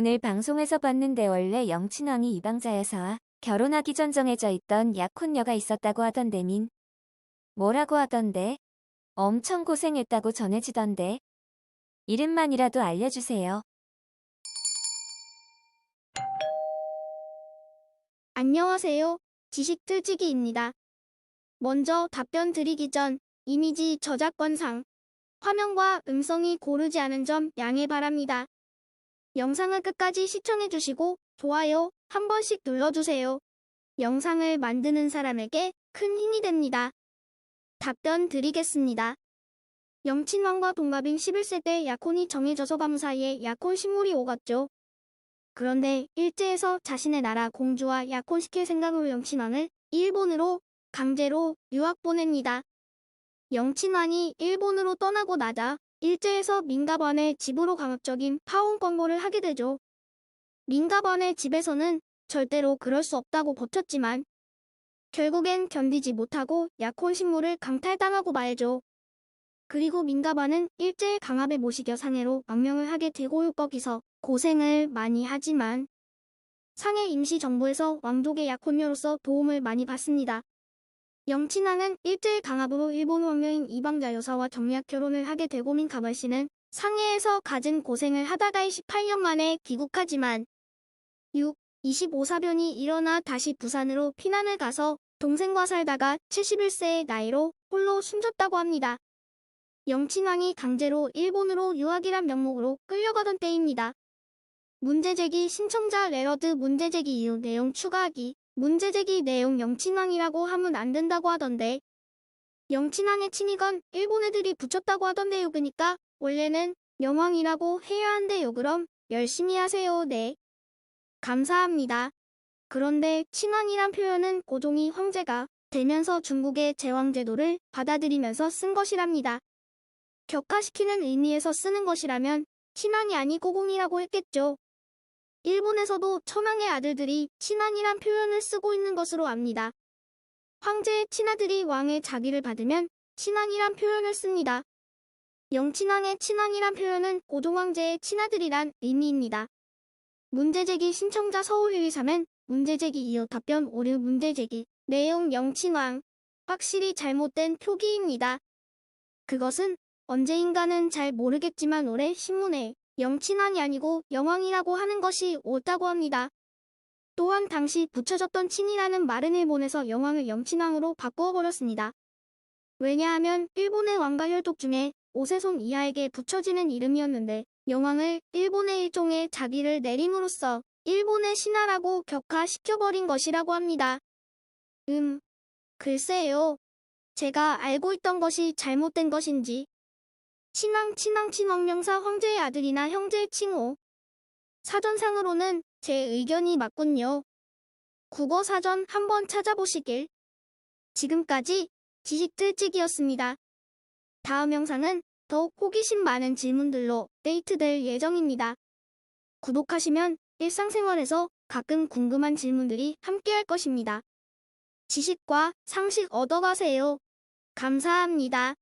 오늘 방송에서 봤는데 원래 영친왕이 이방자여서 결혼하기 전 정해져 있던 약혼녀가 있었다고 하던데 민. 뭐라고 하던데? 엄청 고생했다고 전해지던데. 이름만이라도 알려주세요. 안녕하세요. 지식틀치기입니다. 먼저 답변 드리기 전 이미지 저작권상 화면과 음성이 고르지 않은 점 양해 바랍니다. 영상을 끝까지 시청해주시고 좋아요 한 번씩 눌러주세요. 영상을 만드는 사람에게 큰 힘이 됩니다. 답변 드리겠습니다. 영친왕과 동갑인 11세 때 약혼이 정해져서 밤 사이에 약혼 신물이 오갔죠. 그런데 일제에서 자신의 나라 공주와 약혼시킬 생각으로 영친왕을 일본으로 강제로 유학 보냅니다. 영친왕이 일본으로 떠나고 나자 일제에서 민가반의 집으로 강압적인 파혼 권고를 하게 되죠. 민가반의 집에서는 절대로 그럴 수 없다고 버텼지만 결국엔 견디지 못하고 약혼 신물을 강탈당하고 말죠. 그리고 민가반은 일제의 강압에 못 이겨 상해로 망명을 하게 되고요. 거기서 고생을 많이 하지만 상해 임시정부에서 왕족의 약혼녀로서 도움을 많이 받습니다. 영친왕은 일제의 강압으로 일본 왕녀인 이방자 여사와 정략 결혼을 하게 되고 민가발 씨는 상해에서 갖은 고생을 하다가 28년 만에 귀국하지만 6. 25사변이 일어나 다시 부산으로 피난을 가서 동생과 살다가 71세의 나이로 홀로 숨졌다고 합니다. 영친왕이 강제로 일본으로 유학이란 명목으로 끌려가던 때입니다. 문제제기 신청자 레러드 문제제기 이후 내용 추가하기 문제제기 내용 영친왕이라고 하면 안 된다고 하던데. 영친왕의 친이건 일본 애들이 붙였다고 하던데요 그니까. 원래는 영왕이라고 해야 한대요 그럼. 열심히 하세요 네. 감사합니다. 그런데 친왕이란 표현은 고종이 황제가 되면서 중국의 제왕제도를 받아들이면서 쓴 것이랍니다. 격화시키는 의미에서 쓰는 것이라면 친왕이 아니고 공이라고 했겠죠. 일본에서도 천황의 아들들이 친왕이란 표현을 쓰고 있는 것으로 압니다. 황제의 친아들이 왕의 자기를 받으면 친왕이란 표현을 씁니다. 영친왕의 친왕이란 표현은 고종황제의 친아들이란 의미입니다. 문제제기 신청자 서울회의사면 문제제기 이후 답변 오류 문제제기 내용 영친왕 확실히 잘못된 표기입니다. 그것은 언제인가는 잘 모르겠지만 올해 신문에 영친왕이 아니고 영왕이라고 하는 것이 옳다고 합니다. 또한 당시 붙여졌던 친이라는 말은 일본에서 영왕을 영친왕으로 바꾸어 버렸습니다. 왜냐하면 일본의 왕가 혈족 중에 오세손 이하에게 붙여지는 이름이었는데 영왕을 일본의 일종의 자기를 내림으로써 일본의 신하라고 격화시켜버린 것이라고 합니다. 음, 글쎄요. 제가 알고 있던 것이 잘못된 것인지. 친왕 친왕 친왕명사 황제의 아들이나 형제의 칭호. 사전상으로는 제 의견이 맞군요. 국어사전 한번 찾아보시길. 지금까지 지식들찍이었습니다. 다음 영상은 더욱 호기심 많은 질문들로 데이트될 예정입니다. 구독하시면 일상생활에서 가끔 궁금한 질문들이 함께할 것입니다. 지식과 상식 얻어가세요. 감사합니다.